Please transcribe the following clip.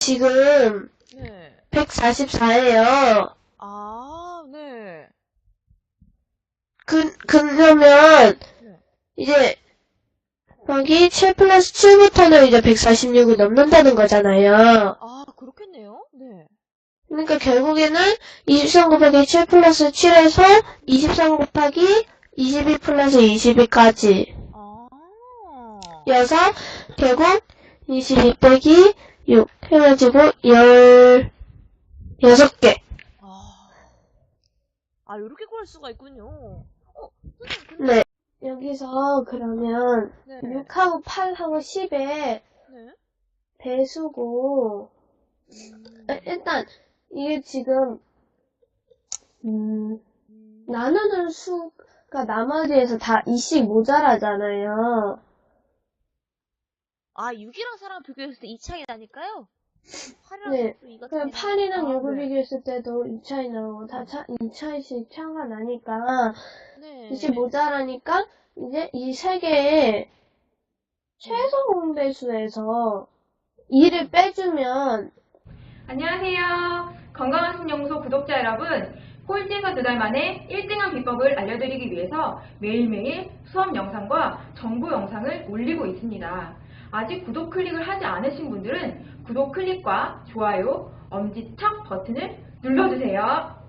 지금 네. 144예요. 아, 네. 그, 그러면, 네. 이제, 여기 7 플러스 7부터는 이제 146을 넘는다는 거잖아요. 아, 그렇겠네요. 네. 그러니까 결국에는 23 곱하기 7 플러스 7에서 23 곱하기 22 플러스 22까지. 아. 여서 결국 22 빼기 6 해가지고 16개. 아. 아, 요렇게 구할 수가 있군요. 어, 선생님, 근데, 네. 여기서 그러면 네. 6하고 8하고 10의 네. 배수고 음, 아, 일단 이게 지금 음, 음, 나누는 수가 나머지에서 다 2씩 모자라잖아요. 아, 6이랑 4랑 비교했을 때이 차이 나니까요? 8이랑 네. 또 2가 그럼 차이 8이랑 나니까. 6을 네. 비교했을 때도 2차이 나오고 다 차, 2차이씩 차가 나니까 네. 2씩 모자라니까 이제 이 세 개의 최소 공배수에서 2를 빼주면 안녕하세요. 건강한 신연구소 구독자 여러분. 꼴찌가 두달 만에 1등한 비법을 알려드리기 위해서 매일매일 수업 영상과 정보 영상을 올리고 있습니다. 아직 구독 클릭을 하지 않으신 분들은 구독 클릭과 좋아요, 엄지척 버튼을 눌러주세요.